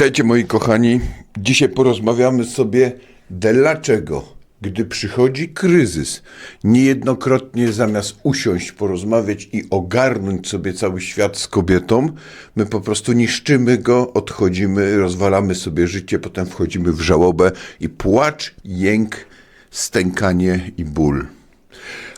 Witajcie moi kochani. Dzisiaj porozmawiamy sobie dlaczego, gdy przychodzi kryzys, niejednokrotnie zamiast usiąść, porozmawiać i ogarnąć sobie cały świat z kobietą, my po prostu niszczymy go, odchodzimy, rozwalamy sobie życie, potem wchodzimy w żałobę i płacz, jęk, stękanie i ból.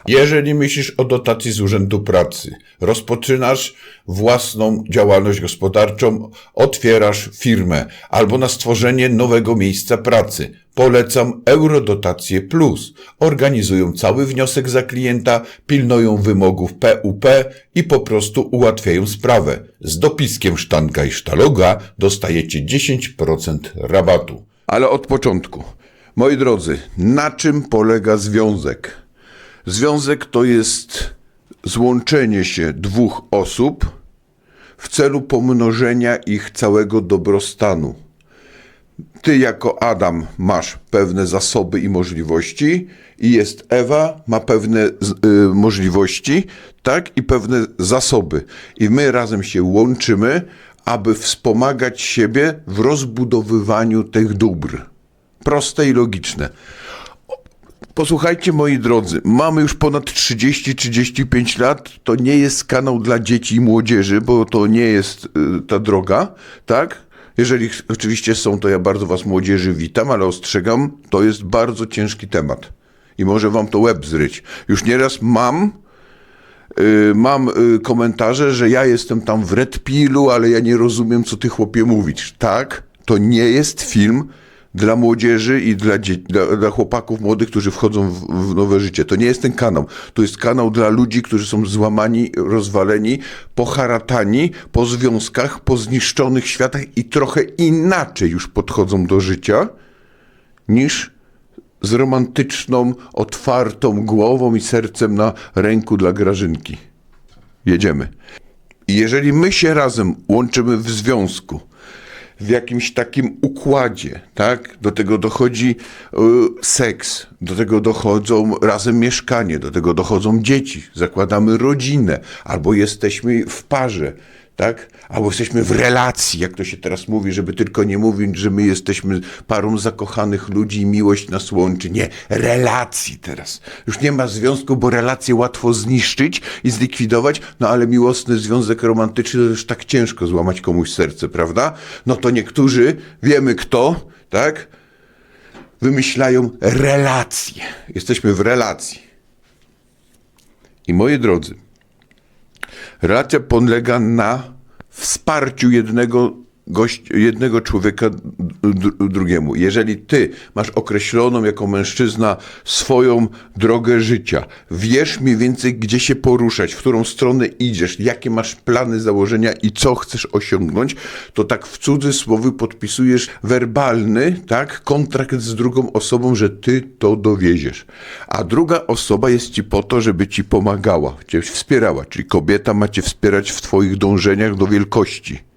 Jeżeli myślisz o dotacji z Urzędu Pracy, rozpoczynasz własną działalność gospodarczą, otwierasz firmę albo na stworzenie nowego miejsca pracy, polecam Eurodotacje Plus. Organizują cały wniosek za klienta, pilnują wymogów PUP i po prostu ułatwiają sprawę. Z dopiskiem sztanka i sztaloga dostajecie 10% rabatu. Ale od początku. Moi drodzy, na czym polega związek? Związek to jest złączenie się dwóch osób w celu pomnożenia ich całego dobrostanu. Ty jako Adam masz pewne zasoby i możliwości i jest Ewa, ma pewne y, możliwości, tak, i pewne zasoby. I my razem się łączymy, aby wspomagać siebie w rozbudowywaniu tych dóbr. Proste i logiczne. Posłuchajcie, moi drodzy, mamy już ponad 30-35 lat. To nie jest kanał dla dzieci i młodzieży, bo to nie jest y, ta droga, tak? Jeżeli oczywiście są, to ja bardzo Was młodzieży witam, ale ostrzegam, to jest bardzo ciężki temat. I może Wam to łeb zryć. Już nieraz mam y, mam y, komentarze, że ja jestem tam w Red Pillu, ale ja nie rozumiem, co ty chłopie mówisz. Tak, to nie jest film dla młodzieży i dla, dla, dla chłopaków młodych, którzy wchodzą w, w nowe życie. To nie jest ten kanał. To jest kanał dla ludzi, którzy są złamani, rozwaleni, poharatani, po związkach, po zniszczonych światach i trochę inaczej już podchodzą do życia niż z romantyczną, otwartą głową i sercem na ręku dla Grażynki. Jedziemy. Jeżeli my się razem łączymy w związku, w jakimś takim układzie, tak? Do tego dochodzi y, seks, do tego dochodzą razem mieszkanie, do tego dochodzą dzieci, zakładamy rodzinę, albo jesteśmy w parze, tak? Albo jesteśmy w relacji, jak to się teraz mówi, żeby tylko nie mówić, że my jesteśmy parą zakochanych ludzi i miłość nas łączy. Nie, relacji teraz. Już nie ma związku, bo relacje łatwo zniszczyć i zlikwidować, no ale miłosny związek romantyczny to już tak ciężko złamać komuś serce, prawda? No to niektórzy, wiemy kto, tak? Wymyślają relacje. Jesteśmy w relacji. I moi drodzy, Relacja polega na wsparciu jednego, gość, jednego człowieka dru- drugiemu. Jeżeli ty masz określoną jako mężczyzna swoją drogę życia, wiesz mniej więcej gdzie się poruszać, w którą stronę idziesz, jakie masz plany, założenia i co chcesz osiągnąć, to tak w cudzysłowie podpisujesz werbalny, tak, kontrakt z drugą osobą, że ty to dowieziesz. A druga osoba jest ci po to, żeby ci pomagała, cię wspierała, czyli kobieta ma cię wspierać w twoich dążeniach do wielkości.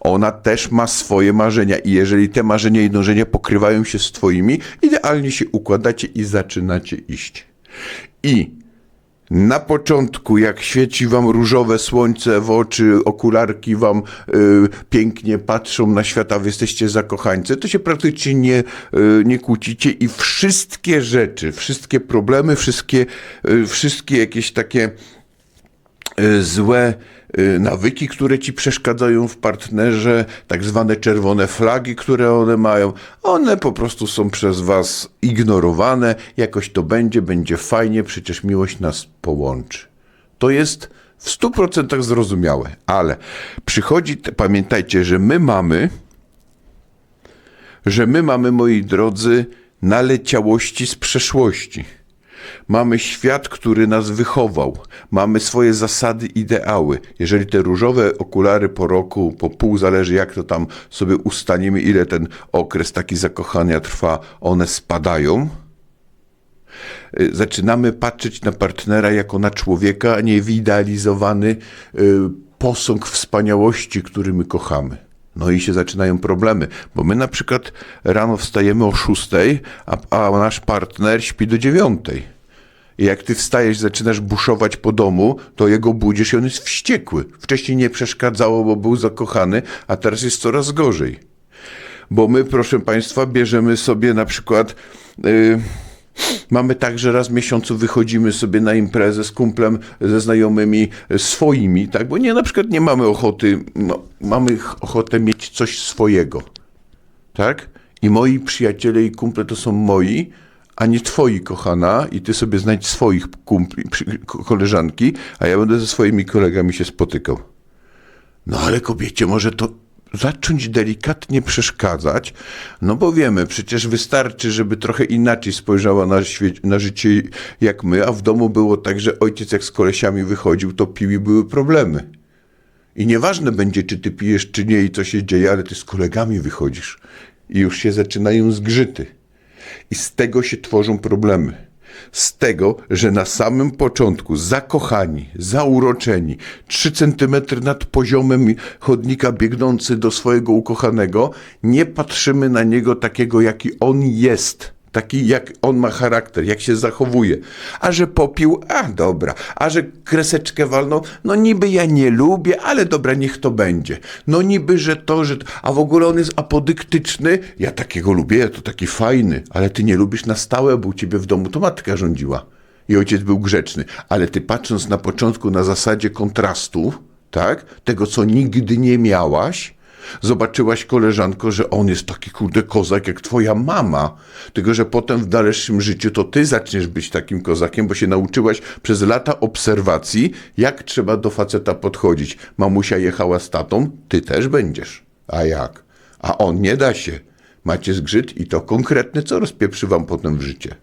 Ona też ma swoje marzenia i jeżeli te marzenia i dążenia pokrywają się z twoimi, idealnie się układacie i zaczynacie iść. I na początku, jak świeci wam różowe słońce w oczy, okularki wam y, pięknie patrzą na świat, a wy jesteście zakochańcy, to się praktycznie nie, y, nie kłócicie i wszystkie rzeczy, wszystkie problemy, wszystkie, y, wszystkie jakieś takie y, złe nawyki, które ci przeszkadzają w partnerze, tak zwane czerwone flagi, które one mają, one po prostu są przez was ignorowane. Jakoś to będzie, będzie fajnie, przecież miłość nas połączy. To jest w 100% zrozumiałe, ale przychodzi, pamiętajcie, że my mamy, że my mamy, moi drodzy, naleciałości z przeszłości. Mamy świat, który nas wychował. Mamy swoje zasady, ideały. Jeżeli te różowe okulary po roku, po pół, zależy jak to tam sobie ustaniemy, ile ten okres taki zakochania trwa, one spadają. Y, Zaczynamy patrzeć na partnera jako na człowieka, a nie wyidealizowany y, posąg wspaniałości, który my kochamy. No i się zaczynają problemy, bo my na przykład rano wstajemy o 6, a, a nasz partner śpi do 9. I jak ty wstajesz, zaczynasz buszować po domu, to jego budzisz i on jest wściekły. Wcześniej nie przeszkadzało, bo był zakochany, a teraz jest coraz gorzej. Bo my, proszę Państwa, bierzemy sobie na przykład. y, Mamy tak, że raz w miesiącu wychodzimy sobie na imprezę z kumplem, ze znajomymi e, swoimi, tak? Bo nie, na przykład nie mamy ochoty, no, mamy ch- ochotę mieć coś swojego, tak? I moi przyjaciele i kumple to są moi, a nie twoi, kochana, i ty sobie znajdź swoich kumpli, koleżanki, a ja będę ze swoimi kolegami się spotykał. No ale kobiecie może to zacząć delikatnie przeszkadzać, no bo wiemy, przecież wystarczy, żeby trochę inaczej spojrzała na, na życie jak my, a w domu było tak, że ojciec jak z kolesiami wychodził, to pił i były problemy. I nieważne będzie, czy ty pijesz, czy nie i co się dzieje, ale ty z kolegami wychodzisz i już się zaczynają zgrzyty. I z tego się tworzą problemy. Z tego, że na samym początku zakochani, zauroczeni, 3 centymetry nad poziomem chodnika biegnący do swojego ukochanego, nie patrzymy na niego takiego, jaki on jest. Taki, jak on ma charakter, jak się zachowuje. A że popił, a dobra. A że kreseczkę walnął, no niby ja nie lubię, ale dobra, niech to będzie. No niby, że to, że... A w ogóle on jest apodyktyczny, ja takiego lubię, to taki fajny. Ale ty nie lubisz na stałe, bo u ciebie w domu to matka rządziła. I ojciec był grzeczny. Ale ty patrząc na początku na zasadzie kontrastu, tak? Tego, co nigdy nie miałaś, Zobaczyłaś, koleżanko, że on jest taki kurde kozak jak twoja mama. Tylko, że potem w dalszym życiu to ty zaczniesz być takim kozakiem, bo się nauczyłaś przez lata obserwacji, jak trzeba do faceta podchodzić. Mamusia jechała z tatą, ty też będziesz. A jak? A on nie da się. Macie zgrzyt i to konkretny, co rozpieprzy wam potem w życie.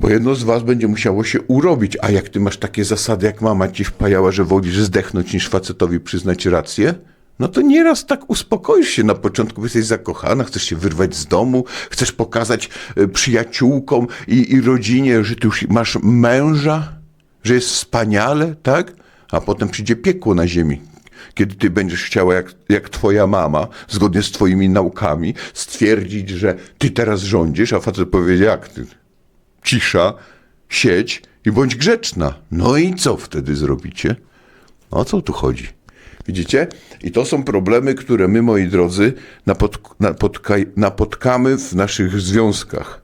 Bo jedno z was będzie musiało się urobić, a jak ty masz takie zasady, jak mama ci wpajała, że wolisz zdechnąć niż facetowi przyznać rację, no to nieraz tak uspokoisz się na początku, bo jesteś zakochana, chcesz się wyrwać z domu, chcesz pokazać y, przyjaciółkom i, i rodzinie, że ty już masz męża, że jest wspaniale, tak? A potem przyjdzie piekło na ziemi, kiedy ty będziesz chciała, jak, jak twoja mama, zgodnie z twoimi naukami, stwierdzić, że ty teraz rządzisz, a facet powie, jak ty? Cisza, sieć i bądź grzeczna. No i co wtedy zrobicie? O co tu chodzi? Widzicie? I to są problemy, które my, moi drodzy, napotk- napotka- napotkamy w naszych związkach.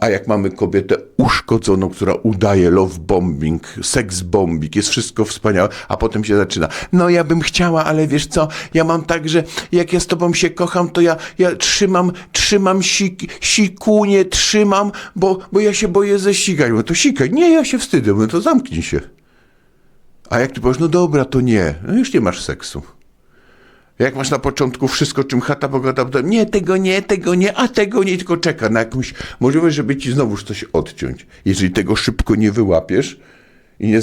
A jak mamy kobietę uszkodzoną, która udaje love bombing, seks bombing, jest wszystko wspaniałe, a potem się zaczyna. No ja bym chciała, ale wiesz co, ja mam tak, że jak ja z tobą się kocham, to ja, ja trzymam, trzymam sik, sikunie, trzymam, bo, bo ja się boję zesikać. No to sikaj. Nie, ja się wstydzę. No to zamknij się. A jak ty powiesz, no dobra, to nie. No już nie masz seksu. Jak masz na początku wszystko, czym chata bogata, to nie, tego nie, tego nie, a tego nie, tylko czeka na jakąś możliwość, żeby ci znowuż coś odciąć. Jeżeli tego szybko nie wyłapiesz i nie,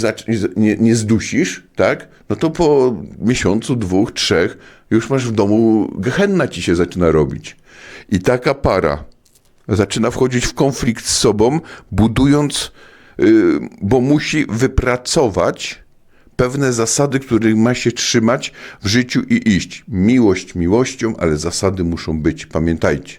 nie, nie zdusisz, tak, no to po miesiącu, dwóch, trzech już masz w domu, gehenna ci się zaczyna robić. I taka para zaczyna wchodzić w konflikt z sobą, budując, yy, bo musi wypracować pewne zasady, których ma się trzymać w życiu i iść. Miłość miłością, ale zasady muszą być. Pamiętajcie.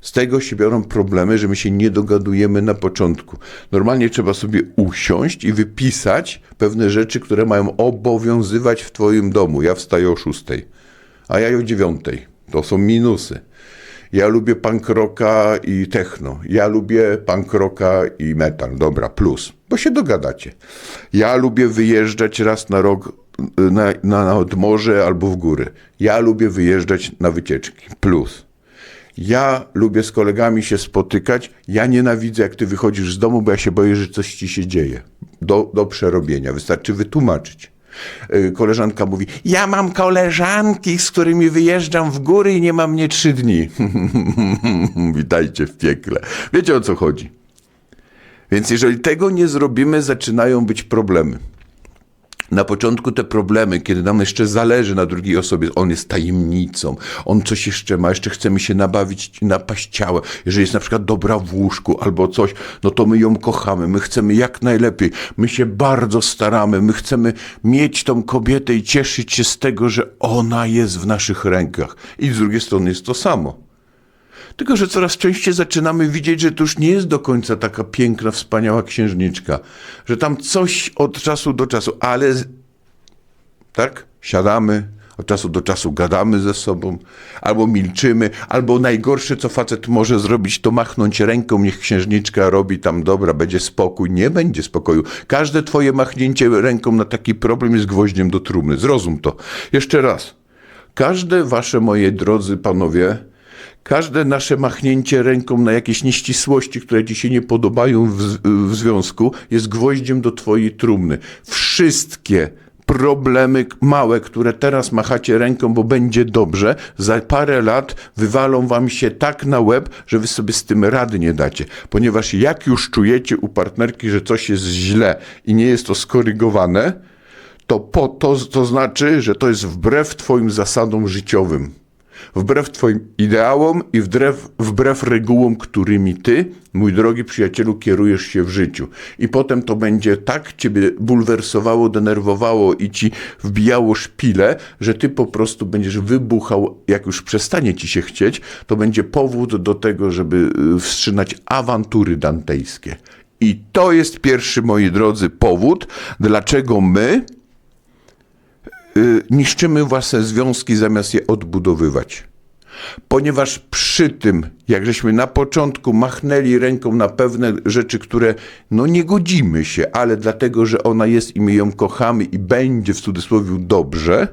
Z tego się biorą problemy, że my się nie dogadujemy na początku. Normalnie trzeba sobie usiąść i wypisać pewne rzeczy, które mają obowiązywać w Twoim domu. Ja wstaję o 6, a ja o 9. To są minusy. Ja lubię punk rocka i techno. Ja lubię punk rocka i metal. Dobra, plus. Bo się dogadacie. Ja lubię wyjeżdżać raz na rok y, na, na, morze albo w góry. Ja lubię wyjeżdżać na wycieczki. Plus. Ja lubię z kolegami się spotykać. Ja nienawidzę, jak ty wychodzisz z domu, bo ja się boję, że coś ci się dzieje. Do, do przerobienia. Wystarczy wytłumaczyć. Y, Koleżanka mówi: Ja mam koleżanki, z którymi wyjeżdżam w góry i nie mam mnie trzy dni. Witajcie w piekle. Wiecie o co chodzi. Więc jeżeli tego nie zrobimy, zaczynają być problemy. Na początku te problemy, kiedy nam jeszcze zależy na drugiej osobie, on jest tajemnicą, on coś jeszcze ma, jeszcze chcemy się nabawić, napaść ciałem. Jeżeli jest na przykład dobra w łóżku albo coś, no to my ją kochamy, my chcemy jak najlepiej, my się bardzo staramy, my chcemy mieć tą kobietę i cieszyć się z tego, że ona jest w naszych rękach. I z drugiej strony jest to samo. Tylko, że coraz częściej zaczynamy widzieć, że to już nie jest do końca taka piękna, wspaniała księżniczka, że tam coś od czasu do czasu, ale tak, siadamy, Od czasu do czasu gadamy ze sobą, albo milczymy, albo najgorsze, co facet może zrobić, to machnąć ręką, niech księżniczka robi tam dobra, będzie spokój. Nie będzie spokoju. Każde twoje machnięcie ręką na taki problem jest gwoździem do trumny. Zrozum to. Jeszcze raz. Każde wasze, moje drodzy panowie, każde nasze machnięcie ręką na jakieś nieścisłości, które ci się nie podobają w, w związku, jest gwoździem do twojej trumny. Wszystkie problemy małe, które teraz machacie ręką, bo będzie dobrze, za parę lat wywalą wam się tak na łeb, że wy sobie z tym rady nie dacie. Ponieważ jak już czujecie u partnerki, że coś jest źle i nie jest to skorygowane, to, po, to, to znaczy, że to jest wbrew twoim zasadom życiowym. Wbrew twoim ideałom i wbrew, wbrew regułom, którymi ty, mój drogi przyjacielu, kierujesz się w życiu. I potem to będzie tak ciebie bulwersowało, denerwowało i ci wbijało szpile, że ty po prostu będziesz wybuchał, jak już przestanie ci się chcieć, to będzie powód do tego, żeby y, wstrzymać awantury dantejskie. I to jest pierwszy, moi drodzy, powód, dlaczego my niszczymy własne związki zamiast je odbudowywać. Ponieważ przy tym, jak żeśmy na początku machnęli ręką na pewne rzeczy, które no nie godzimy się, ale dlatego, że ona jest i my ją kochamy i będzie w cudzysłowie dobrze,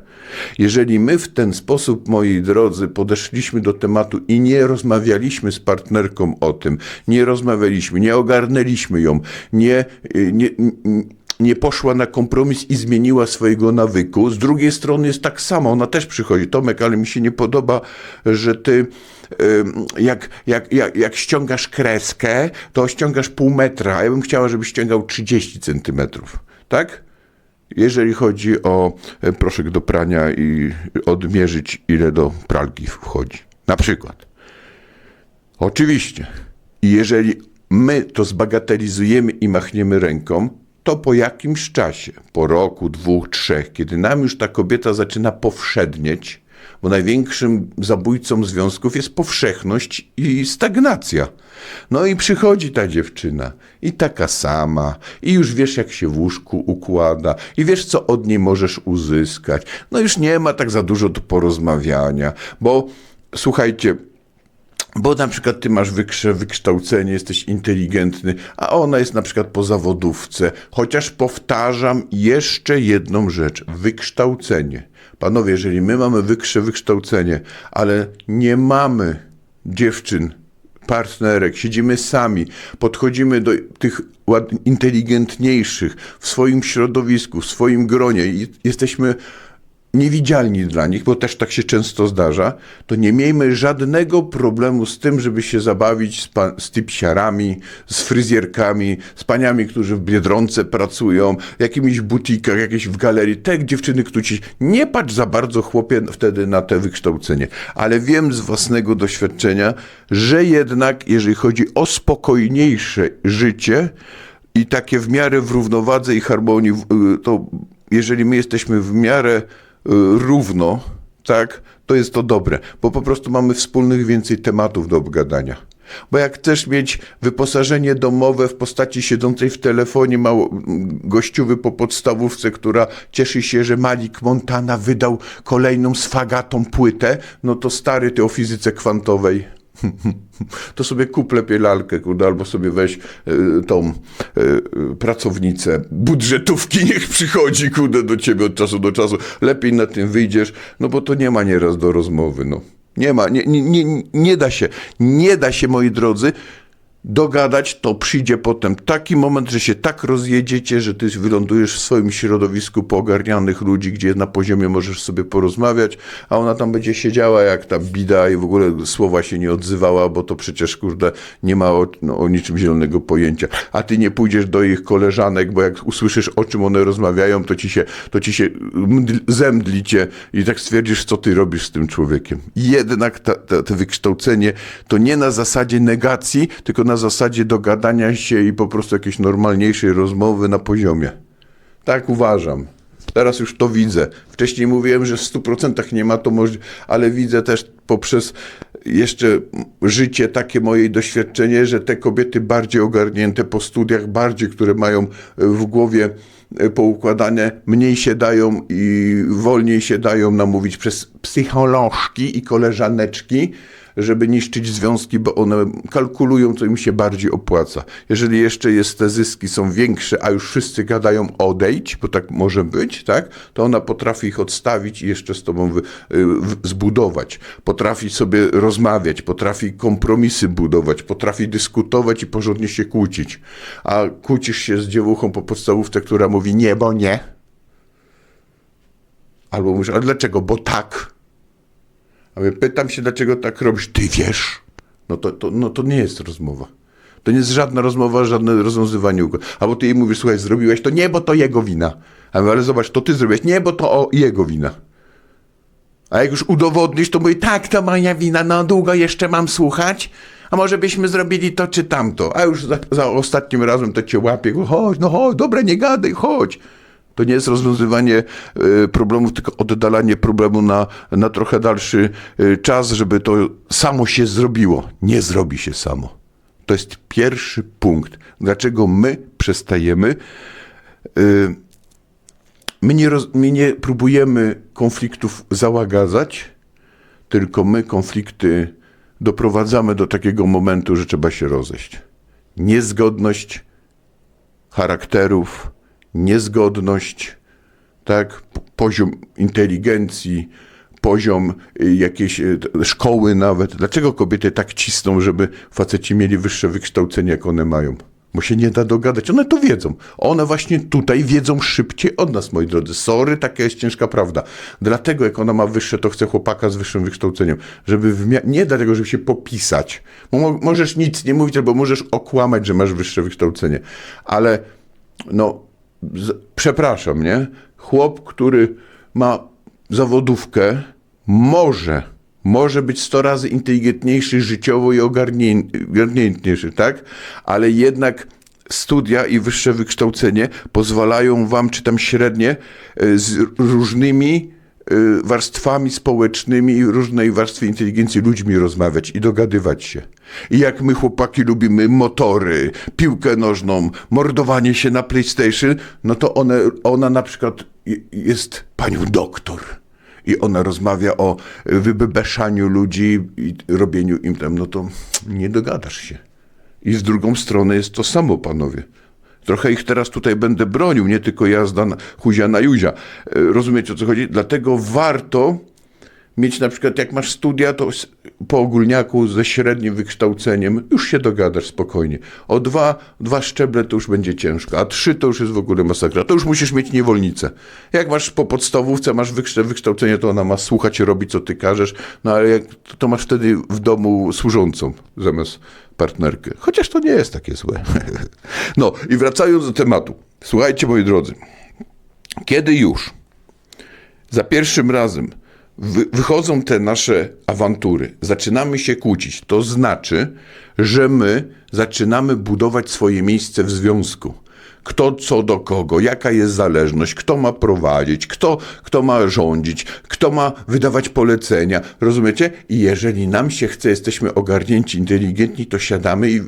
jeżeli my w ten sposób, moi drodzy, podeszliśmy do tematu i nie rozmawialiśmy z partnerką o tym, nie rozmawialiśmy, nie ogarnęliśmy ją, nie, y, nie, nie nie poszła na kompromis i zmieniła swojego nawyku. Z drugiej strony jest tak samo, ona też przychodzi. Tomek, ale mi się nie podoba, że ty jak, jak, jak, jak ściągasz kreskę, to ściągasz pół metra, ja bym chciała, żebyś ściągał 30 centymetrów. Tak? Jeżeli chodzi o e, proszek do prania i odmierzyć, ile do pralki wchodzi. Na przykład. Oczywiście. I jeżeli my to zbagatelizujemy i machniemy ręką, to po jakimś czasie, po roku, dwóch, trzech, kiedy nam już ta kobieta zaczyna powszednieć, bo największym zabójcą związków jest powszechność i stagnacja. No i przychodzi ta dziewczyna i taka sama, i już wiesz, jak się w łóżku układa, i wiesz, co od niej możesz uzyskać. No już nie ma tak za dużo do porozmawiania, bo słuchajcie, bo na przykład ty masz wykształcenie, jesteś inteligentny, a ona jest na przykład po zawodówce. Chociaż powtarzam jeszcze jedną rzecz: wykształcenie. Panowie, jeżeli my mamy wykształcenie, ale nie mamy dziewczyn, partnerek, siedzimy sami, podchodzimy do tych inteligentniejszych w swoim środowisku, w swoim gronie i jesteśmy niewidzialni dla nich, bo też tak się często zdarza, to nie miejmy żadnego problemu z tym, żeby się zabawić z, pa- z typsiarami, z fryzjerkami, z paniami, którzy w Biedronce pracują, jakimiś butikach, jakieś w galerii, te dziewczyny, które ci... Nie patrz za bardzo, chłopie, wtedy na te wykształcenie. Ale wiem z własnego doświadczenia, że jednak, jeżeli chodzi o spokojniejsze życie i takie w miarę w równowadze i harmonii, y, to jeżeli my jesteśmy w miarę równo, tak, to jest to dobre, bo po prostu mamy wspólnych więcej tematów do obgadania. Bo jak chcesz mieć wyposażenie domowe w postaci siedzącej w telefonie mało, gościuwy po podstawówce, która cieszy się, że Malik Montana wydał kolejną swagatą płytę, no to stary ty o fizyce kwantowej. To sobie kup lepiej lalkę, kurde, albo sobie weź y, tą y, pracownicę budżetówki, niech przychodzi, kurde, do ciebie od czasu do czasu. Lepiej na tym wyjdziesz, no bo to nie ma nieraz do rozmowy, no. Nie ma, nie, nie, nie, nie da się, nie da się, moi drodzy, dogadać, to przyjdzie potem taki moment, że się tak rozjedziecie, że ty wylądujesz w swoim środowisku poogarnianych ludzi, gdzie na poziomie możesz sobie porozmawiać, a ona tam będzie siedziała jak ta bida i w ogóle słowa się nie odzywała, bo to przecież, kurde, nie ma o, no, o niczym zielonego pojęcia. A ty nie pójdziesz do ich koleżanek, bo jak usłyszysz, o czym one rozmawiają, to ci się, to ci się mdl, zemdli cię i tak stwierdzisz, co ty robisz z tym człowiekiem. Jednak to wykształcenie to nie na zasadzie negacji, tylko na zasadzie dogadania się i po prostu jakiejś normalniejszej rozmowy na poziomie. Tak uważam. Teraz już to widzę. Wcześniej mówiłem, że w 100% nie ma to możliwości, ale widzę też poprzez jeszcze życie, takie moje doświadczenie, że te kobiety bardziej ogarnięte po studiach, bardziej, które mają w głowie e, poukładane, mniej się dają i wolniej się dają namówić przez psycholożki i koleżaneczki, żeby niszczyć związki, bo one kalkulują, co im się bardziej opłaca. Jeżeli jeszcze jest te zyski są większe, a już wszyscy gadają odejdź, bo tak może być, tak, to ona potrafi ich odstawić i jeszcze z tobą wy, y, w, zbudować. Potrafi sobie rozmawiać, potrafi kompromisy budować, potrafi dyskutować i porządnie się kłócić. A kłócisz się z dziewuchą po podstawówce, która mówi nie, bo nie. Albo mówisz, a dlaczego? Bo tak. A ja pytam się, dlaczego tak robisz? Ty wiesz? No to, to, no to nie jest rozmowa. To nie jest żadna rozmowa, żadne rozwiązywanie. układu. Albo ty jej mówisz, słuchaj, zrobiłeś to nie, bo to jego wina. A mówię, ale zobacz, to ty zrobiłeś, nie, bo to o, jego wina. A jak już udowodnisz, to mówi, tak, to moja wina, no długo jeszcze mam słuchać? A może byśmy zrobili to czy tamto? A już za, za ostatnim razem to cię łapie, chodź, no chodź, dobra, nie gadaj, chodź. To nie jest rozwiązywanie y, problemów, tylko oddalanie problemu na, na trochę dalszy y, czas, żeby to samo się zrobiło. Nie zrobi się samo. To jest pierwszy punkt. Dlaczego my przestajemy? Y, my, nie roz, my nie próbujemy konfliktów załagadzać, tylko my konflikty doprowadzamy do takiego momentu, że trzeba się rozejść. Niezgodność charakterów, niezgodność, tak, poziom inteligencji, poziom y, jakiejś y, szkoły nawet. Dlaczego kobiety tak cisną, żeby faceci mieli wyższe wykształcenie, jak one mają? Bo się nie da dogadać. One to wiedzą. One właśnie tutaj wiedzą szybciej od nas, moi drodzy. Sorry, taka jest ciężka prawda. Dlatego jak ona ma wyższe, to chce chłopaka z wyższym wykształceniem. Żeby nie dlatego, żeby się popisać. Bo mo- możesz nic nie mówić, albo możesz okłamać, że masz wyższe wykształcenie. Ale no, przepraszam, nie? Chłop, który ma zawodówkę, może, może być 100 razy inteligentniejszy życiowo i ogarnię, ogarniętniejszy, tak? Ale jednak studia i wyższe wykształcenie pozwalają wam, czy tam średnie, y, z różnymi y, warstwami społecznymi różnej warstwy inteligencji ludźmi rozmawiać i dogadywać się. I jak my chłopaki lubimy motory, piłkę nożną, mordowanie się na PlayStation, no to one, ona na przykład je- jest panią doktor. I ona rozmawia o wybebeszaniu ludzi i robieniu im tam, no to nie dogadasz się. I z drugą stronę jest to samo, panowie. Trochę ich teraz tutaj będę bronił, nie tylko jazda na, huzia na juzia. E, Rozumiecie o co chodzi? Dlatego warto mieć na przykład, jak masz studia, to po ogólniaku ze średnim wykształceniem już się dogadasz spokojnie. O dwa, dwa szczeble to już będzie ciężko, a trzy to już jest w ogóle masakra. To już musisz mieć niewolnicę. Jak masz po podstawówce, masz wykształcenie, to ona ma słuchać, robić co ty każesz, no ale jak, to masz wtedy w domu służącą zamiast partnerkę. Chociaż to nie jest takie złe. No i wracając do tematu. Słuchajcie, moi drodzy. Kiedy już za pierwszym razem wychodzą te nasze awantury, zaczynamy się kłócić, to znaczy, że my zaczynamy budować swoje miejsce w związku. Kto co do kogo, jaka jest zależność, kto ma prowadzić, kto, kto ma rządzić, kto ma wydawać polecenia, rozumiecie? I jeżeli nam się chce, jesteśmy ogarnięci, inteligentni, to siadamy i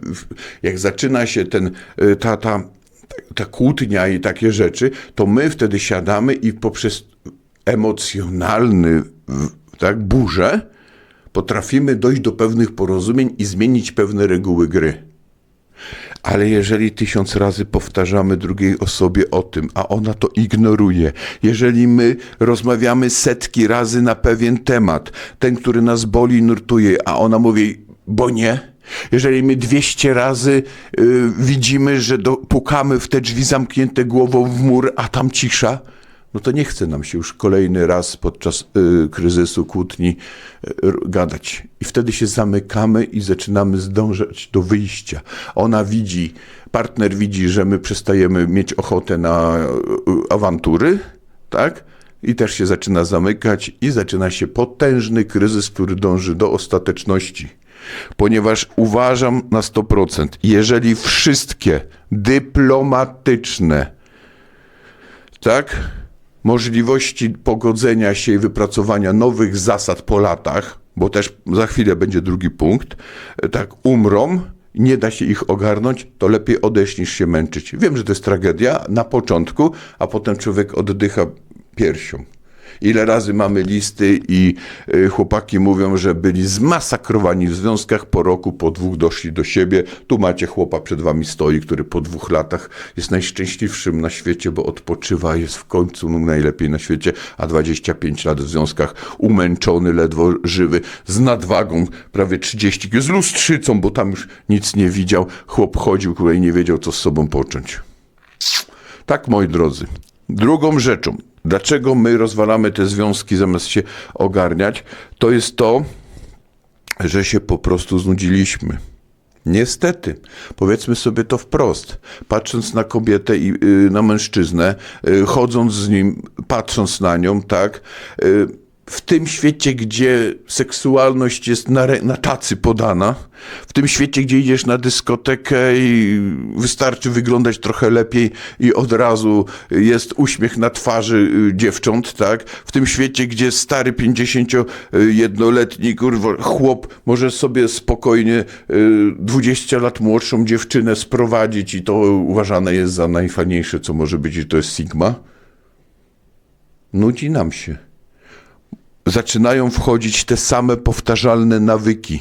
jak zaczyna się ten, y, ta, ta, ta kłótnia i takie rzeczy, to my wtedy siadamy i poprzez emocjonalny tak, burzę potrafimy dojść do pewnych porozumień i zmienić pewne reguły gry. Ale jeżeli tysiąc razy powtarzamy drugiej osobie o tym, a ona to ignoruje, jeżeli my rozmawiamy setki razy na pewien temat, ten, który nas boli, nurtuje, a ona mówi, bo nie, jeżeli my 200 razy y, widzimy, że do, pukamy w te drzwi zamknięte głową w mur, a tam cisza, no to nie chce nam się już kolejny raz podczas y, kryzysu, kłótni y, gadać. I wtedy się zamykamy i zaczynamy zdążać do wyjścia. Ona widzi, partner widzi, że my przestajemy mieć ochotę na y, y, awantury, tak? I też się zaczyna zamykać i zaczyna się potężny kryzys, który dąży do ostateczności. Ponieważ uważam na 100%, jeżeli wszystkie dyplomatyczne tak? Możliwości pogodzenia się i wypracowania nowych zasad po latach, bo też za chwilę będzie drugi punkt, e, tak umrą, nie da się ich ogarnąć, to lepiej odejść niż się męczyć. Wiem, że to jest tragedia na początku, a potem człowiek oddycha piersią. Ile razy mamy listy i y, chłopaki mówią, że byli zmasakrowani w związkach, po roku, po dwóch doszli do siebie. Tu macie chłopa przed wami stoi, który po dwóch latach jest najszczęśliwszym na świecie, bo odpoczywa, jest w końcu najlepiej na świecie, a 25 lat w związkach, umęczony, ledwo żywy, z nadwagą, prawie 30, z lustrzycą, bo tam już nic nie widział. Chłop chodził, który nie wiedział, co z sobą począć. Tak, moi drodzy. Drugą rzeczą, dlaczego my rozwalamy te związki zamiast się ogarniać, to jest to, że się po prostu znudziliśmy. Niestety, powiedzmy sobie to wprost, patrząc na kobietę i y, na mężczyznę, y, chodząc z nim, patrząc na nią, tak, y, w tym świecie, gdzie seksualność jest na, na tacy podana, w tym świecie, gdzie idziesz na dyskotekę i wystarczy wyglądać trochę lepiej i od razu jest uśmiech na twarzy y, dziewcząt, tak? W tym świecie, gdzie stary 51-letni kurwa, chłop może sobie spokojnie y, 20 lat młodszą dziewczynę sprowadzić i to uważane jest za najfajniejsze, co może być, i to jest Sigma. Nudzi nam się zaczynają wchodzić te same powtarzalne nawyki,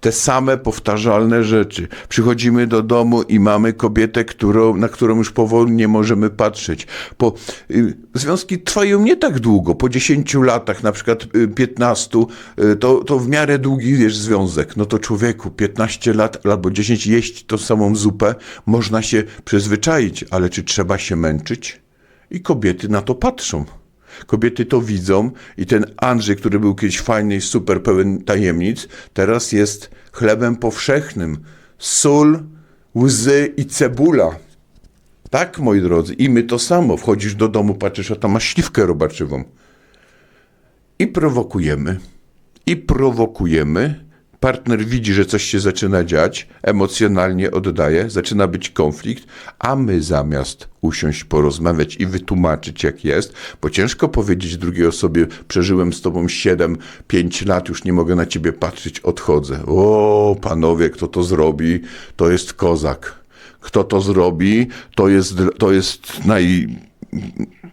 te same powtarzalne rzeczy. Przychodzimy do domu i mamy kobietę, którą, na którą już powoli nie możemy patrzeć. Po, y, związki trwają nie tak długo, po 10 latach, na przykład y, 15, y, to, to w miarę długi jest związek. No to człowieku, 15 lat albo 10 jeść tą samą zupę, można się przyzwyczaić, ale czy trzeba się męczyć? I kobiety na to patrzą. Kobiety to widzą i ten Andrzej, który był kiedyś fajny i super pełen tajemnic, teraz jest chlebem powszechnym. Sól, łzy i cebula. Tak, moi drodzy. I my to samo. Wchodzisz do domu, patrzysz, a tam masz śliwkę robaczywą. I prowokujemy. I prowokujemy. Partner widzi, że coś się zaczyna dziać, emocjonalnie oddaje, zaczyna być konflikt, a my zamiast usiąść, porozmawiać i wytłumaczyć, jak jest, bo ciężko powiedzieć drugiej osobie, przeżyłem z tobą 7-5 lat, już nie mogę na ciebie patrzeć, odchodzę. O, panowie, kto to zrobi, to jest kozak. Kto to zrobi, to jest, to jest naj...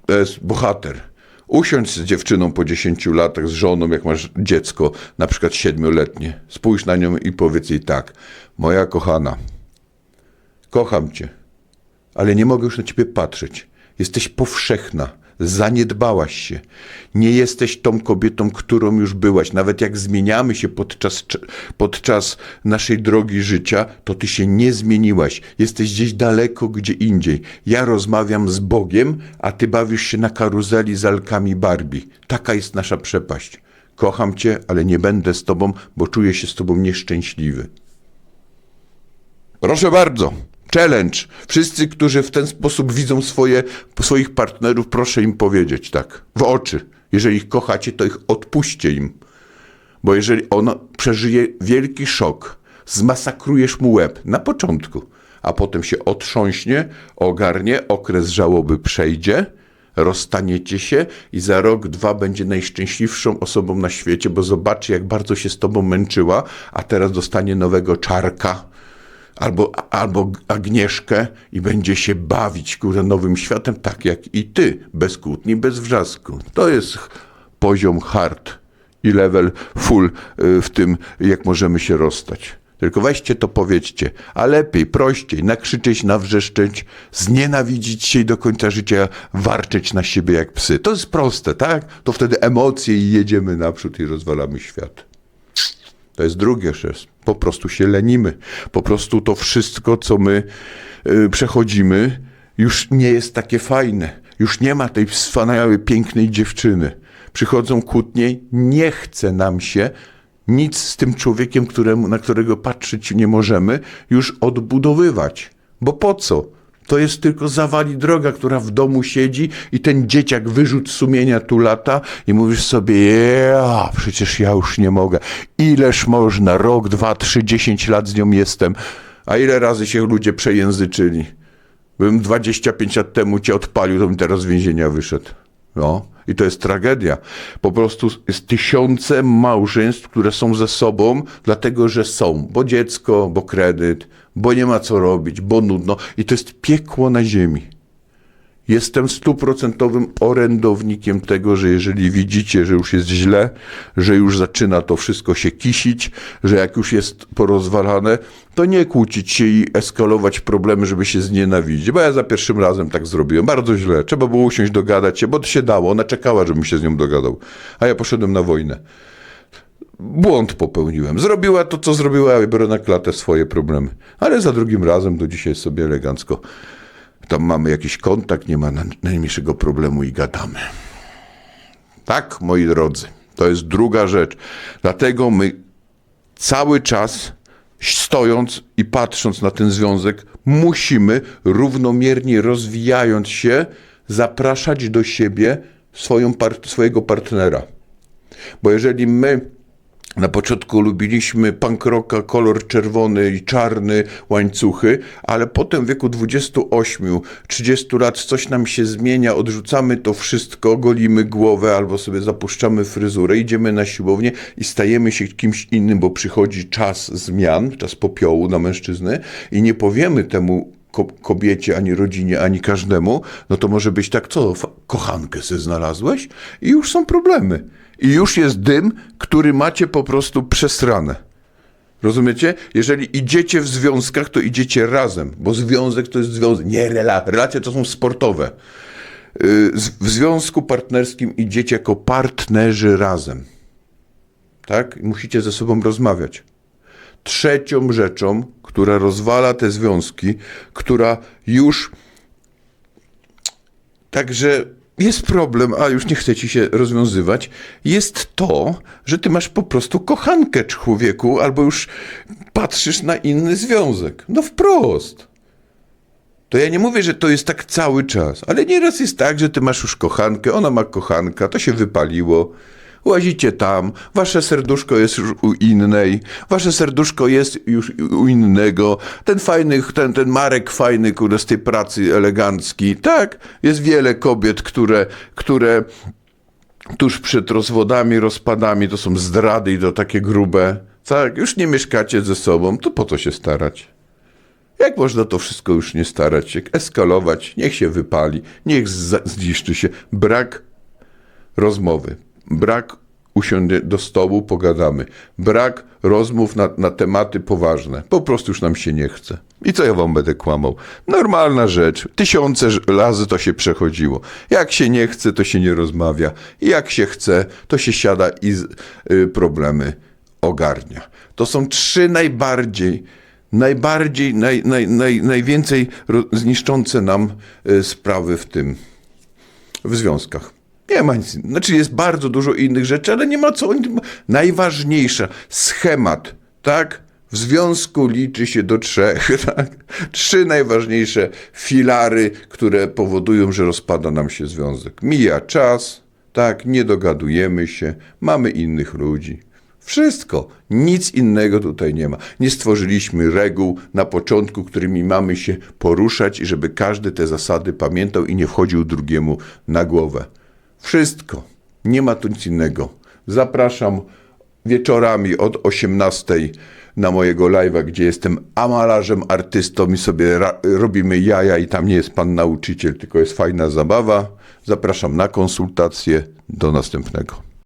to jest bohater. Usiądź z dziewczyną po 10 latach, z żoną, jak masz dziecko, na przykład siedmioletnie. Spójrz na nią i powiedz jej tak. Moja kochana, kocham cię, ale nie mogę już na ciebie patrzeć. Jesteś powszechna, zaniedbałaś się. Nie jesteś tą kobietą, którą już byłaś. Nawet jak zmieniamy się podczas, cz- podczas naszej drogi życia, to ty się nie zmieniłaś. Jesteś gdzieś daleko, gdzie indziej. Ja rozmawiam z Bogiem, a ty bawisz się na karuzeli z alkami Barbie. Taka jest nasza przepaść. Kocham cię, ale nie będę z tobą, bo czuję się z tobą nieszczęśliwy. Proszę bardzo. Challenge. Wszyscy, którzy w ten sposób widzą swoje, swoich partnerów, proszę im powiedzieć tak, w oczy. Jeżeli ich kochacie, to ich odpuśćcie im. Bo jeżeli on przeżyje wielki szok, zmasakrujesz mu łeb na początku, a potem się otrząśnie, ogarnie, okres żałoby przejdzie, rozstaniecie się i za rok, dwa będzie najszczęśliwszą osobą na świecie, bo zobaczy, jak bardzo się z tobą męczyła, a teraz dostanie nowego czarka albo, albo Agnieszkę i będzie się bawić kurde, nowym światem, tak jak i ty, bez kłótni, bez wrzasku. To jest poziom hard i level full y, w tym, jak możemy się rozstać. Tylko weźcie to, powiedzcie, a lepiej, prościej, nakrzyczeć, nawrzeszczeć, znienawidzić się i do końca życia warczeć na siebie jak psy. To jest proste, tak? To wtedy emocje i jedziemy naprzód i rozwalamy świat. To jest drugie rzecz. Po prostu się lenimy. Po prostu to wszystko, co my y, przechodzimy, już nie jest takie fajne. Już nie ma tej wspaniałej, pięknej dziewczyny. Przychodzą kłótnie, nie chce nam się nic z tym człowiekiem, któremu, na którego patrzeć nie możemy, już odbudowywać. Bo po co? To jest tylko zawali droga, która w domu siedzi i ten dzieciak wyrzut sumienia tu lata i mówisz sobie, ja, przecież ja już nie mogę. Ileż można, rok, dwa, trzy, dziesięć lat z nią jestem. A ile razy się ludzie przejęzyczyli? Bym 25 lat temu cię odpalił, to bym teraz z więzienia wyszedł. No, i to jest tragedia. Po prostu jest tysiące małżeństw, które są ze sobą, dlatego że są, bo dziecko, bo kredyt, bo nie ma co robić, bo nudno. I to jest piekło na ziemi. Jestem stuprocentowym orędownikiem tego, że jeżeli widzicie, że już jest źle, że już zaczyna to wszystko się kisić, że jak już jest porozwalane, to nie kłócić się i eskalować problemy, żeby się znienawidzić. Bo ja za pierwszym razem tak zrobiłem. Bardzo źle. Trzeba było usiąść, dogadać się, bo to się dało. Ona czekała, żebym się z nią dogadał. A ja poszedłem na wojnę. Błąd popełniłem. Zrobiła to, co zrobiła, ja biorę na klatę swoje problemy. Ale za drugim razem do dzisiaj sobie elegancko tam mamy jakiś kontakt, nie ma na- najmniejszego problemu i gadamy. Tak, moi drodzy, to jest druga rzecz. Dlatego my cały czas stojąc i patrząc na ten związek, musimy równomiernie rozwijając się, zapraszać do siebie swoją part- swojego partnera. Bo jeżeli my na początku lubiliśmy punk rocka, kolor czerwony i czarny, łańcuchy, ale potem w wieku 28, 30 lat coś nam się zmienia, odrzucamy to wszystko, golimy głowę albo sobie zapuszczamy fryzurę, idziemy na siłownię i stajemy się kimś innym, bo przychodzi czas zmian, czas popiołu na mężczyznę i nie powiemy temu kobiecie, ani rodzinie, ani każdemu, no to może być tak, co, kochankę se znalazłeś? I już są problemy. I już jest dym, który macie po prostu przesrane. Rozumiecie? Jeżeli idziecie w związkach, to idziecie razem, bo związek to jest związek, nie rela, relacje to są sportowe. Z- W związku partnerskim idziecie jako partnerzy razem. Tak? Musicie ze sobą rozmawiać. Trzecią rzeczą, która rozwala te związki, która już Także jest problem, a już nie chce ci się rozwiązywać, jest to, że ty masz po prostu kochankę człowieku, albo już patrzysz na inny związek. No wprost. To ja nie mówię, że to jest tak cały czas, ale nieraz jest tak, że ty masz już kochankę, ona ma kochanka, to się wypaliło. Łazicie tam, wasze serduszko jest już u innej, wasze serduszko jest już u innego, ten fajny, ten, ten Marek fajny, kurde, z tej pracy elegancki, tak, jest wiele kobiet, które, które tuż przed rozwodami, rozpadami, to są zdrady i to takie grube, tak, już nie mieszkacie ze sobą, to po co się starać? Jak można to wszystko już nie starać się, eskalować, niech się wypali, niech zniszczy się. Brak rozmowy, brak usiądzie do stołu, pogadamy, brak rozmów na, na tematy poważne. Po prostu już nam się nie chce. I co ja wam będę kłamał? Normalna rzecz. Tysiące razy to się przechodziło. Jak się nie chce, to się nie rozmawia. Jak się chce, to się siada i z, y, problemy ogarnia. To są trzy najbardziej najbardziej, naj, naj, naj, najwięcej zniszczące nam y, sprawy w tym, w związkach. Nie ma nic. Znaczy jest bardzo dużo innych rzeczy, ale nie ma co. Najważniejsza, schemat, tak? W związku liczy się do trzech, tak? Trzy najważniejsze filary, które powodują, że rozpada nam się związek. Mija czas, tak? Nie dogadujemy się, mamy innych ludzi. Wszystko. Nic innego tutaj nie ma. Nie stworzyliśmy reguł na początku, którymi mamy się poruszać, i żeby każdy te zasady pamiętał i nie wchodził drugiemu na głowę. Wszystko. Nie ma tu nic innego. Zapraszam wieczorami od 18 na mojego live'a, gdzie jestem amalarzem, artystą i sobie robimy jaja i tam nie jest pan nauczyciel, tylko jest fajna zabawa. Zapraszam na konsultację. Do następnego.